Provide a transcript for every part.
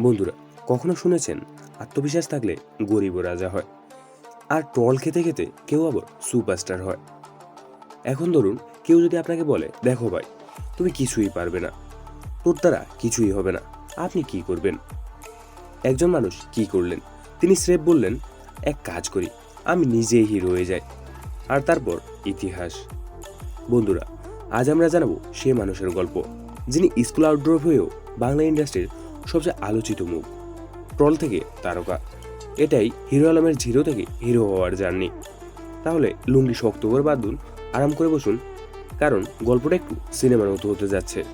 বন্ধুরা, কখনো শুনেছেন? আত্মবিশ্বাস থাকলে গরিব রাজা হয়। আর ট্রল খেতে খেতে কেউ আবার সুপারস্টার হয়। এখন ধরুন, কেউ যদি আপনাকে বলে, দেখো ভাই, তুমি কিছুই পারবে না। তোর দ্বারা কিছুই হবে না। আপনি কি করবেন? একজন মানুষ কি করলেন? তিনি স্রেফ বললেন, এক কাজ করি, আমি নিজেই হিরো হয়ে যাই। আর তারপর ইতিহাস। বন্ধুরা, আজ আমরা জানাব সে মানুষের গল্প, যিনি স্কুল আউটডোর হয়েও বাংলা ইন্ডাস্ট্রির সবচেয়ে আলোচিত মুখ। ট্রল থেকে তারকা। এটাই হিরো আলমের জিরো থেকে হিরো হওয়ার জার্নি। তাহলে লুঙ্গি শক্ত করে বাঁধুন, আরাম করে বসুন, কারণ গল্পটা একটু সিনেমার মতো হতে যাচ্ছে।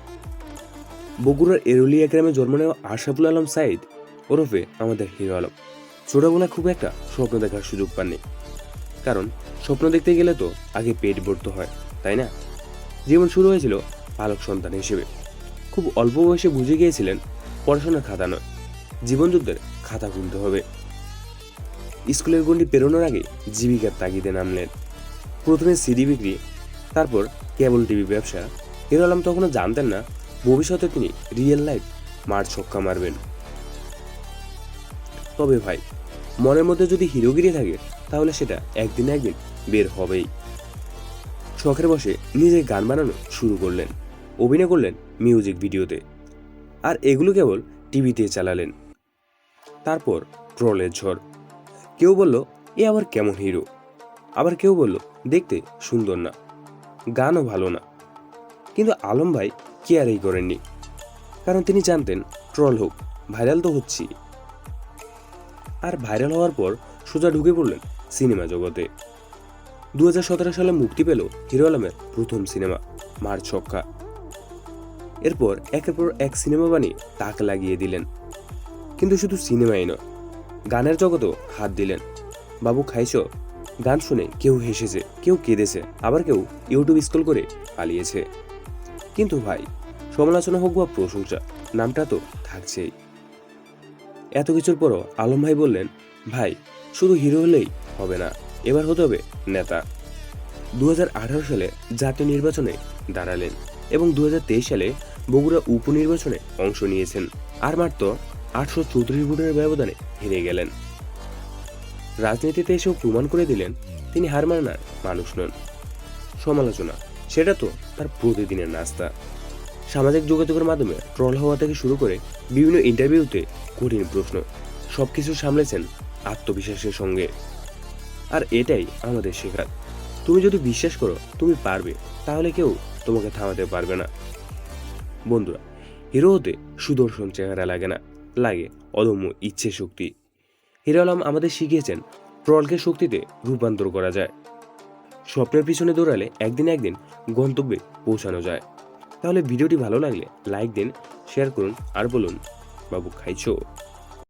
বগুড়ার এরুলিয়া গ্রামে জন্ম নেওয়া আশাফুল আলম সাইদ ওরফে আমাদের হিরো আলম। ছোটবেলায় খুব একটা স্বপ্ন দেখার সুযোগ পাননি। কারণ স্বপ্ন দেখতে গেলে তো আগে পেট ভরতে হয়, তাই না? জীবন শুরু হয়েছিল পালক সন্তান হিসেবে। খুব অল্প বয়সে বুঝে গিয়েছিলেন পড়াশোনার খাতা নয়, জীবনযুদ্ধের খাতা খুলতে হবে। স্কুলের গণ্ডি পেরোনোর আগে জীবিকার তাগিদে নামলেন। প্রথমে সিডি বিক্রি, তারপর কেবল টিভি ব্যবসা। হিরো আলম তখনও জানতেন না, ভবিষ্যতে তিনি রিয়েল লাইফ মার ছক্কা মারবেন। তবে ভাই, মনের মধ্যে যদি হিরোগিরি থাকে, তাহলে সেটা একদিন একদিন বের হবেই। শখের বসে নিজে গান বানানো শুরু করলেন, অভিনয় করলেন মিউজিক ভিডিওতে। আর এগুলো কেবল টিভিতে চালালেন। তারপর ট্রলের ঝড়। কেউ বলল, এ আবার কেমন হিরো? আবার কেউ বলল, দেখতে সুন্দর না, গানও ভালো না। কিন্তু আলম ভাই কেয়ারই করেননি। কারণ তিনি জানতেন, ট্রল হোক, ভাইরাল তো হচ্ছি। আর ভাইরাল হওয়ার পর সোজা ঢুকে পড়লেন সিনেমা জগতে। দু হাজার সতেরো সালে মুক্তি পেল হিরো আলমের প্রথম সিনেমা, মার ছক্কা। এরপর একের পর এক সিনেমা বানিয়ে তাক লাগিয়ে দিলেন। কিন্তু শুধু সিনেমাই নয়, গানের জগতেও হাত দিলেন। বাবু, খাইছ? গান শুনে কেউ হেসেছে, কেউ কেঁদেছে, আবার কেউ ইউটিউব স্কুল করে পালিয়েছে। কিন্তু ভাই, সমালোচনা হোক বা প্রশংসা, নামটা তো থাকছেই। এত কিছুর পরও আলম ভাই বললেন, ভাই, শুধু হিরো হলেই হবে না, এবার হতে হবে নেতা। দু হাজার আঠারো সালে জাতীয় নির্বাচনে দাঁড়ালেন। এবং দু হাজার তেইশ সালে বগুড়া উপনির্বাচনে অংশ নিয়েছেন। আর মাত্র আটশো চৌত্রিশ ভোটের ব্যবধানে হেরে গেলেন। রাজনীতিতে এসেও প্রমাণ করে দিলেন তিনি হার মানার মানুষ নন। সমালোচনা, সেটা তো তার প্রতিদিনের নাস্তা। সামাজিক যোগাযোগের মাধ্যমে ট্রল হওয়া থেকে শুরু করে বিভিন্ন ইন্টারভিউতে কঠিন প্রশ্ন, সবকিছু সামলেছেন আত্মবিশ্বাসের সঙ্গে। আর এটাই আমাদের শেখার। তুমি যদি বিশ্বাস করো, তুমি পারবে, তাহলে কেউ তোমাকে থামাতে পারবে না। বন্ধুরা হিরো হতে সুদর্শন চেহারা লাগে না, লাগে অদম্য ইচ্ছে শক্তি। হিরো আলম আমাদের শিখিয়েছেন ট্রলকে শক্তিতে রূপান্তর করা যায়। স্বপ্নের পিছনে দৌড়ালে একদিন একদিন গন্তব্যে পৌঁছানো যায়। তাহলে ভিডিওটি ভালো লাগলে লাইক দিন, শেয়ার করুন, আর বলুন, বাবু, খাইছো?